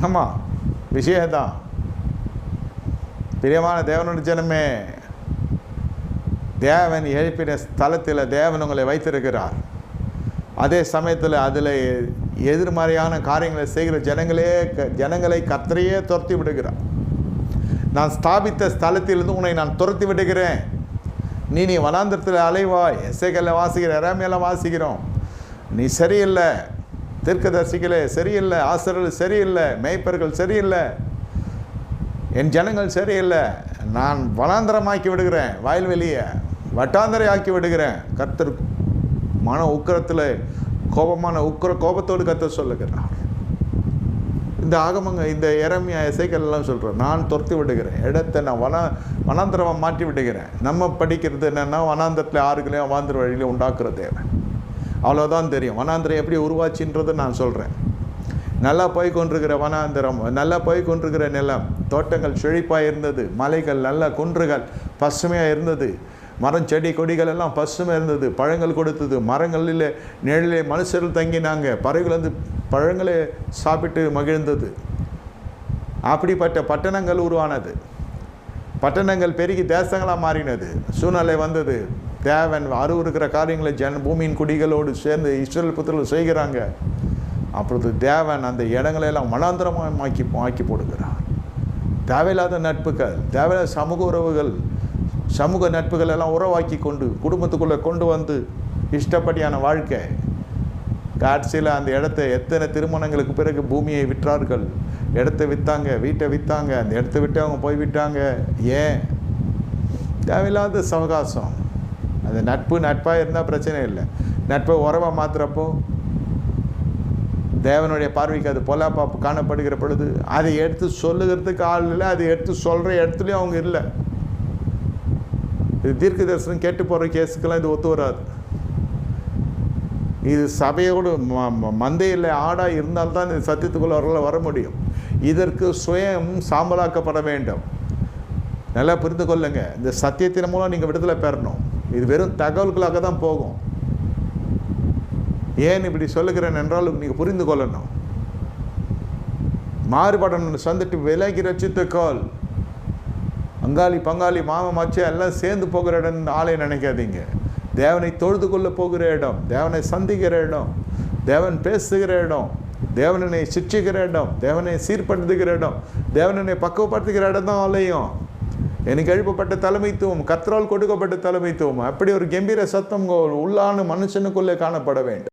ஆமாம் விஷயம்தான். பிரியமான தேவனுடைய ஜனமே தேவன் எழுப்பின ஸ்தலத்தில் தேவன் உங்களை வைத்திருக்கிறார். அதே சமயத்தில் அதில் எதிர்மறையான காரியங்களை செய்கிற ஜனங்களே க- ஜனங்களை கத்தரையே துரத்தி விடுகிறார். நான் ஸ்தாபித்த ஸ்தலத்திலிருந்து உன்னை நான் துரத்தி விடுகிறேன். நீ நீ வனாந்திரத்தில் அலைவாய் இசைகளில் வாசிக்கிற இறாமையெல்லாம் வாசிக்கிறோம். நீ சரியில்லை. தீர்க்கதரிசிகளே சரியில்லை. ஆசிரியர்கள் சரியில்லை. மேய்ப்பர்கள் சரியில்லை. என் ஜனங்கள் சரியில்லை. நான் வனாந்தரமாக்கி விடுகிறேன். வயல்வெளியை வட்டாந்தரை ஆக்கி விடுகிறேன். கர்த்தர் மன உக்கிரத்தில் கோபமான உக்கிர கோபத்தோடு கர்த்தர் சொல்லுகிறார். இந்த ஆகமங்க இந்த இறமையா இசைகள் எல்லாம் சொல்கிறேன் நான் துரத்தி விடுகிறேன். இடத்தை நான் வன வனாந்திரமாக மாற்றி விடுகிறேன். நம்ம படிக்கிறது என்னென்னா வனாந்திரத்தில் ஆறுகளையும் அவாந்திர வழியிலையும் உண்டாக்குற தேவை அவ்வளோதான் தெரியும். வனாந்திரம் எப்படி உருவாச்சுன்றதை நான் சொல்கிறேன் நல்லா போய் கொண்டிருக்கிற வனாந்திரம் நல்லா போய் கொண்டிருக்கிற நிலம் தோட்டங்கள் செழிப்பாக இருந்தது மலைகள் நல்ல குன்றுகள் பசுமையாக இருந்தது மரம் செடி கொடிகள் எல்லாம் பசுமை இருந்தது பழங்கள் கொடுத்தது மரங்களில் நிழலே மனுஷர்கள் தங்கினாங்க பறவைகள் வந்து பழங்களை சாப்பிட்டு மகிழ்ந்தது. அப்படிப்பட்ட பட்டணங்கள் உருவானது. பட்டணங்கள் பெருகி தேசங்களாக மாறினது. சூழ்நிலை வந்தது. தேவன் அருவருக்கிற காரியங்களை ஜன பூமியின் குடிகளோடு சேர்ந்து இஸ்ரேல் புத்திரர்கள் செய்கிறாங்க. அப்பொழுது தேவன் அந்த இடங்களை எல்லாம் மனாந்தரமாக மாக்கி மாக்கி போடுகிறார். தேவையில்லாத நட்புகள் தேவையில்லாத சமூக உறவுகள் சமூக நட்புகள் எல்லாம் உறவாக்கி கொண்டு குடும்பத்துக்குள்ளே கொண்டு வந்து இஷ்டப்படியான வாழ்க்கை. காட்சியில் அந்த இடத்த எத்தனை திருமணங்களுக்கு பிறகு பூமியை விற்றார்கள். இடத்த விற்றாங்க வீட்டை விற்றாங்க அந்த இடத்த விட்டு அவங்க போய் விட்டாங்க ஏன்? தேவையில்லாத சவகாசம். அந்த நட்பு நட்பாக இருந்தால் பிரச்சனை இல்லை. நட்பை உறவாக மாத்துறப்போ தேவனுடைய பார்வைக்கு அது பொல்லாப்பா காணப்படுகிற பொழுது அதை எடுத்து சொல்லுகிறதுக்கு ஆள் இல்லை அதை எடுத்து சொல்கிற இடத்துலையும் அவங்க இல்லை. இது தீர்க்க தரிசனம் கேட்டு போகிற கேஸுக்கெல்லாம் இது ஒத்து வராது. இது சபையோடு ம- ம- மந்தையில் ஆடாக இருந்தால்தான் இந்த சத்தியத்துக்குள்ள அவர்களால் வர முடியும். இதற்கு சுயம் சாம்பலாக்கப்பட வேண்டும். நல்லா புரிந்து கொள்ளுங்கள் இந்த சத்தியத்தின் மூலம் நீங்கள் விடுதலை பெறணும். இது வெறும் தகவல்களாக தான் போகும். ஏன் இப்படி சொல்லுகிறேன் என்றால் நீங்கள் புரிந்து கொள்ளணும். மாறுபடணும் சந்திட்டு விலகி ரச்சித்த கால் அங்காளி பங்காளி மாமன் மச்சா எல்லாம் சேர்ந்து போகிற இடம் ஆளை நினைக்காதீங்க. தேவனை தொழுது கொள்ள போகிற இடம் தேவனை சந்திக்கிற இடம் தேவன் பேசுகிற இடம் தேவனனை சிச்சிக்கிற இடம் தேவனை சீர்படுத்துகிற இடம் தேவனனை பக்குவப்படுத்துகிற இடம் தான் ஆலயம். எனக்கு எழுப்பப்பட்ட தலைமைத்துவம் கத்தரால் கொடுக்கப்பட்ட தலைமைத்துவம் அப்படி ஒரு கம்பீர சத்தம் உள்ளான மனுஷனுக்குள்ளே காணப்பட வேண்டும்.